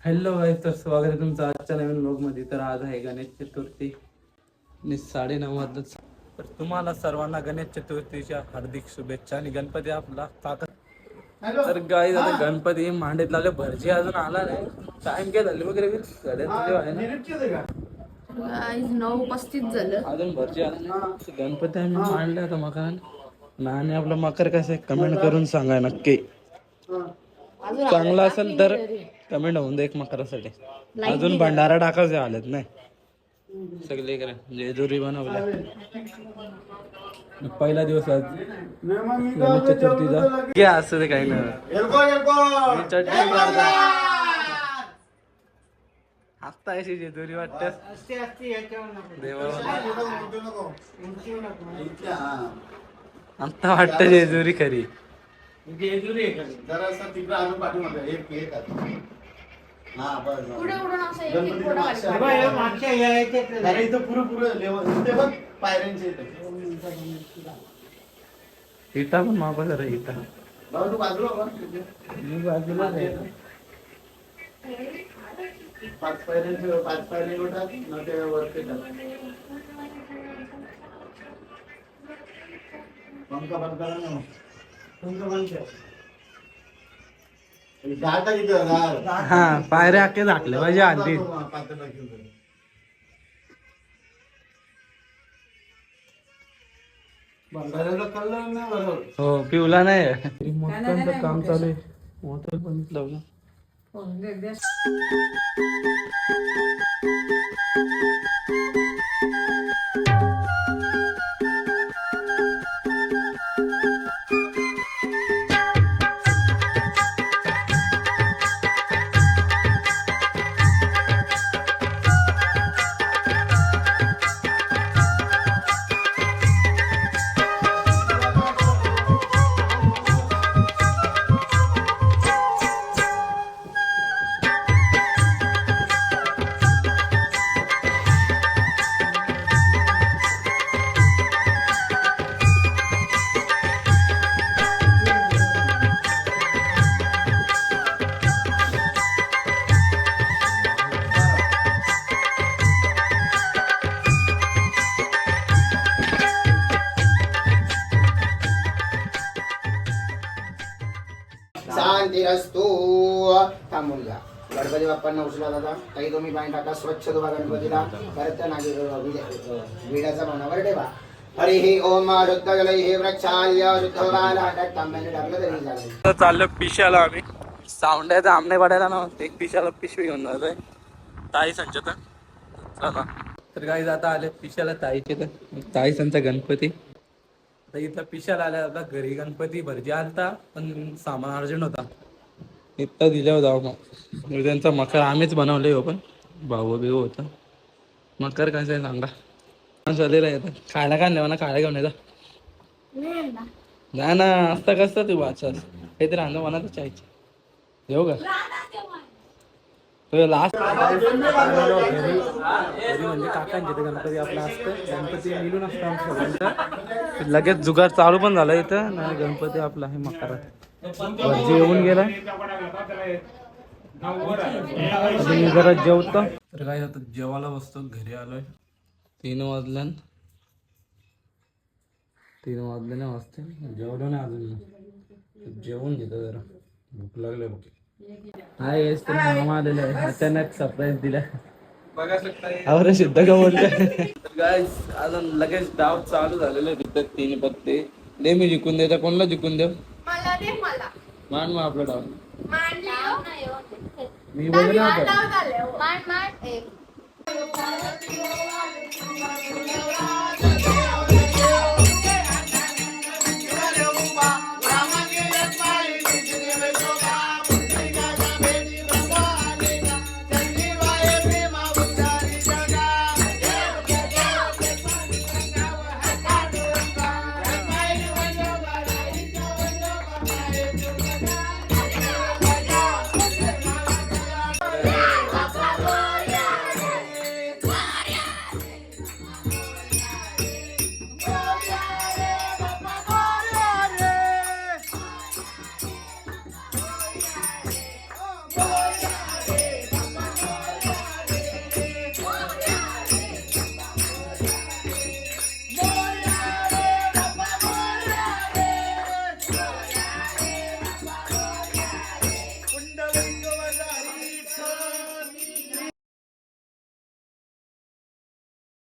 Hello guys तर स्वागत आहे तुमचं आजच्या नवीन मध्ये तर आज आहे गणेश चतुर्थी. आणि साडेनऊ वाजत तर तुम्हाला सर्वांना गणेश चतुर्थीच्या हार्दिक शुभेच्छा आणि गणपती आपला ताकद तर गाईज आता गणपती मांडीत लावले भरजी अजून आला नाही. टाइम काय झाले वगैरे? नऊ पस्तीस झालं. अजून भरजी आला नाही. गणपती आम्ही मांडले आता मकर आणि आपलं मकर कसं आहे कमेंट करून सांगा नक्की. चांगला असेल तर कमेंट होऊन दे एक मकरासाठी. अजून भंडारा टाकायचे आलेत नाही. सगळे करा. जेजुरी बनवल्या. पहिला दिवस आज. चतुर्थीचा. घे असं ते काही नाही. चटणी. आता अशी जेजुरी वाटत. देवा आता वाटत जेजुरी खरी. पुढे उडून असं एक एक फोटो काढला. अरे इथं पुरं पुरं लेवल इथे बघ पायऱ्यांचे इथे इटा पण मापा जरा इटा तू बाजूला बघ. मी बाजूला आहे. पाच पायऱ्यांचे पाच पायऱ्या एवढा न ते वरती टाक. पंखा बंद करा ना पंखा बंद हा पायऱ्या अख्खे झाकले पाहिजे आधी. हो पिवला नाही. मोठ्यांचं काम चालू आहे. मोठं पण लावलं. शांतीरस्तू। थांबून घ्या गणपती बाप्पांना उचला दादा काही तुम्ही पाणी टाका. स्वच्छ धुवा गणपतीला. परत नागे विड्याचा मनावर ठेवा. हरी हे ओम शुद्ध जल हे वृक्षाय शुद्ध बाला तांब्याने टाकलं तरी चालेल. तर चाललं पिशाला आम्ही. सावंड्याचा आमने पडायला ना एक पिशाला पिशवी घेऊन जातोय ताई संचत चला. तर काही आता आले पिशाला ताईचे तर. ताई संचा गणपती. आता इथं पिशाला आल्या आता घरी गणपती भरजी आलता पण सामान अर्जंट होता. इथं दिल्यावर जाऊ मग. त्यांचा मकर आम्हीच बनवले हो पण. भाऊ बिऊ होता. मकर कसं आहे सांगा. चालेल आता. खायला काय नाही ना खायला घेऊन येतात नाही ना असता कसं तू वाचस. काहीतरी आणलं मनात चायची. येऊ का? लास्ट म्हणजे काकांचे ते गणपती आपला असतं. गणपती मिळून असतं आमच्या लगेच जुगार चालू पण झाला इथं. नाही गणपती आपला हे मकरात. भटजी येऊन गेला मी जरा जेवतो. तर काय आता जेवायला बसतो. घरी आलोय. तीन वाजल्या तीन वाजले वाजते. जेवलो नाही अजून जेवून घेतो जरा. भूक लागले भूक हा येस तर मामा आलेले आहे. अचानक सरप्राईज दिला. अरे सिद्ध का बोलते गाईस अजून लगेच डाव चालू झालेले तिथं तीन पत्ते दे मी जिंकून देता कोणला जिंकून देव मला दे मला. मान मग आपला डाव हो. मी बोलले ना डाव